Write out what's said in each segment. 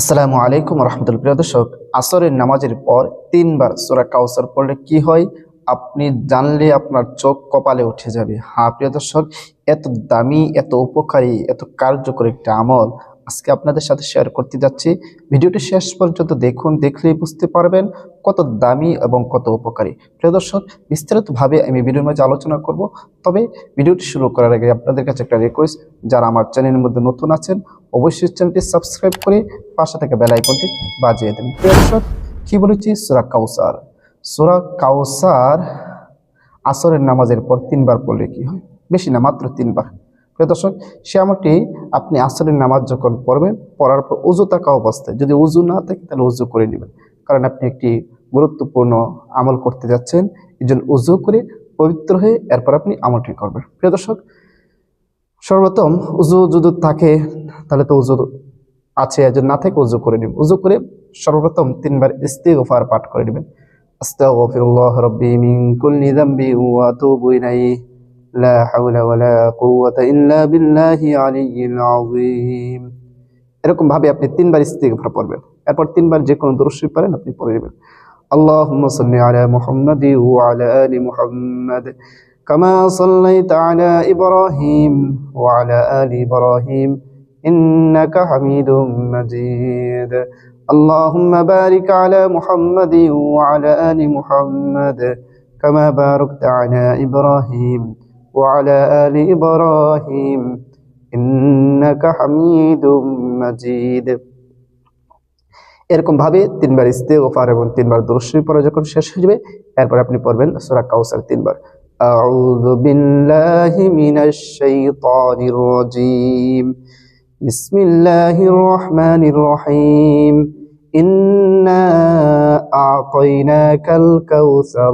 আসসালামু আলাইকুম রহমতুল প্রিয় দর্শক, আসরের নামাজের পর তিনবার সোরা কাউসার পড়লে কি হয়? আপনি জানলে আপনার চোখ কপালে উঠে যাবে। হ্যাঁ প্রিয় দর্শক, এত দামি, এত উপকারী, এত কার্যকর একটা আমল আজকে আপনাদের সাথে শেয়ার করতে যাচ্ছি। ভিডিওটি শেষ পর্যন্ত দেখুন, দেখলেই বুঝতে পারবেন কত দামি এবং কত উপকারী। প্রিয় দর্শক, বিস্তারিতভাবে আমি ভিডিওর মাঝে আলোচনা করব। তবে ভিডিওটি শুরু করার আগে আপনাদের কাছে একটা রিকোয়েস্ট যারা আমার চ্যানেলের মধ্যে নতুন আছেন, অবশ্যই চ্যানেলটি সাবস্ক্রাইব করে পাশে থেকে বেল আইকনটি বাজিয়ে দেবেন। প্রিয় দর্শক, কি বলেছি? সুরা কাউসার। সুরা কাউসার আসরের নামাজের পর তিনবার পড়লে কি হয়? বেশি না, মাত্র তিনবার। প্রিয় দর্শক, সে আমলটি আপনি আসরের নামাজ যখন পড়বেন, পড়ার পর উজু থাকা অবস্থায় যদি উজু না থাকে, তাহলে উজু করে নেবেন। কারণ আপনি একটি গুরুত্বপূর্ণ আমল করতে যাচ্ছেন এই জন্য উজু করে পবিত্র হয়ে এরপর আপনি আমলটি করবেন। প্রিয় দর্শক, সর্বপ্রথম উজু যদি থাকে, তাহলে তো উজু আছে যদি না থাকে উজু করে নেবেন। উজু করে সর্বপ্রথম তিনবার ইস্তিগফার পাঠ করে নেবেন। আস্তাগফিরুল্লাহ রাব্বি মিন কুল্লি যামবি ওয়া লা হাওলা ওয়ালা কুওয়াতা ইল্লা বিল্লাহি আলিয়্যিল আযীম এরকম ভাবে আপনি তিনবার ইস্তিগফার পড়বেন এরপর তিনবার যে কোনো দরুদ শরীফ পারেন আপনি পড়ে নেবেন আল্লাহুম্মা সাল্লি আলা মুহাম্মাদি ওয়া আলা আলি মুহাম্মাদ كما صليت على إبراهيم وعلى آل إبراهيم إنك حميد مجيد اللهم بارك على محمد وعلى آل محمد كما باركت على إبراهيم وعلى آل إبراهيم إنك حميد مجيد এরকম ভাবে তিনবার ইস্তেগফার এবং তিনবার দুরুশ্বরী পরে যখন শেষ হয়ে যাবে এরপর আপনি পড়বেন সূরা কাউসার তিনবার أعوذ بالله من الشيطان الرجيم بسم الله الرحمن الرحيم إنا أعطيناك الكوثر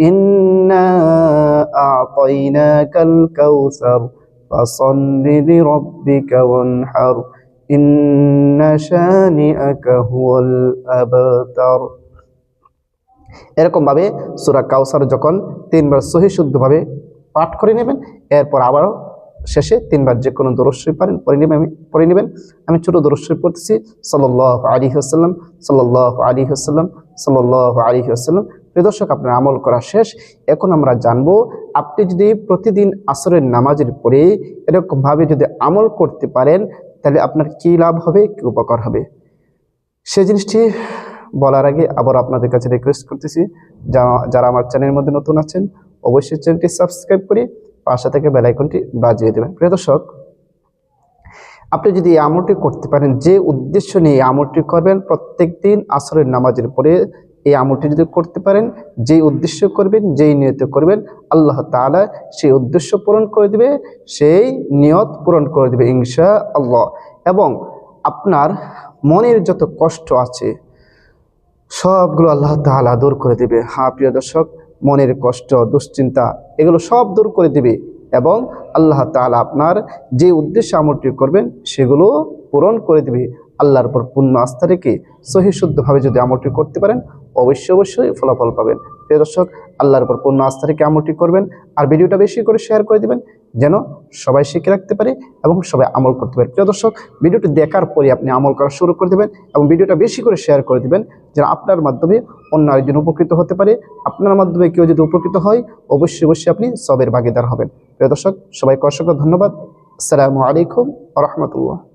إنا أعطيناك الكوثر فصل لربك وانحر إن شانئك هو الأبتر এরকম ভাবে সূরা কাউসার যখন তিনবার সহি শুদ্ধভাবে পাঠ করে নেবেন এরপর আবারও শেষে তিনবার যে কোনো দরস্বই পারেন, পড়ে নেবেন, আমি পড়ে নেবেন। আমি ছোটো দরস্বই পড়তেছি। সাল্লাহ আলী হাসাল্লাম সাল্লাহ আলী হাসাল্লাম সাল্লাহ আলী হাসাল্লাম প্রিয় দর্শক, আপনার আমল করা শেষ। এখন আমরা জানব, আপনি যদি প্রতিদিন আসরের নামাজের পরে এরকমভাবে যদি আমল করতে পারেন, তাহলে আপনার কি লাভ হবে, কি উপকার হবে? সে জিনিসটি বলার আগে আবার আপনাদের কাছে রিকোয়েস্ট করতেছি। যারা আমার চ্যানেলের মধ্যে নতুন আছেন, অবশ্যই চ্যানেলটি সাবস্ক্রাইব করে পাশে থেকে বেল আইকনটি বাজিয়ে দেবেন। প্রিয় দর্শক, আপনি যদি এই আমলটি করতে পারেন, যে উদ্দেশ্য নিয়ে এই আমলটি করবেন প্রত্যেক দিন আসরের নামাজের পরে এই আমলটি যদি করতে পারেন, যেই উদ্দেশ্য করবেন, যেই নিয়ত করবেন, আল্লাহ তাআলা সেই উদ্দেশ্য পূরণ করে দিবে, সেই নিয়ত পূরণ করে দিবে ইনশা আল্লাহ এবং আপনার মনের যত কষ্ট আছে, সবগুলো আল্লাহ তাআলা দূর করে দিবে। হ্যাঁ প্রিয় দর্শক মনের কষ্ট, দুশ্চিন্তা, এগুলো সব দূর করে দেবে এবং আল্লাহ তালা আপনার যে উদ্দেশ্য আমলটি করবেন, সেগুলো পূরণ করে দেবে। আল্লাহর উপর পূর্ণ আস্থা রেখে সহি শুদ্ধভাবে যদি আমলটি করতে পারেন, অবশ্যই অবশ্যই ফলাফল পাবেন। প্রিয় দর্শক, আল্লাহর উপর পূর্ণ আস্থা রেখে আমলটি করবেন। আর ভিডিওটা বেশি করে শেয়ার করে দিবেন। যেন সবাই শিখে রাখতে পারে এবং সবাই আমল করতে পারে। প্রিয় দর্শক, ভিডিওটি দেখার পরে আপনি আমল করা শুরু করে দেবেন এবং ভিডিওটা বেশি করে শেয়ার করে দেবেন যেন আপনার মাধ্যমে অন্য আরেকজন উপকৃত হতে পারে। আপনার মাধ্যমে কেউ যদি উপকৃত হয়, অবশ্যই অবশ্যই আপনি সবের ভাগিদার হবেন। প্রিয় দর্শক, সবাইকে অসংখ্য ধন্যবাদ। আসসালামু আলাইকুম রহমতুল্লাহ।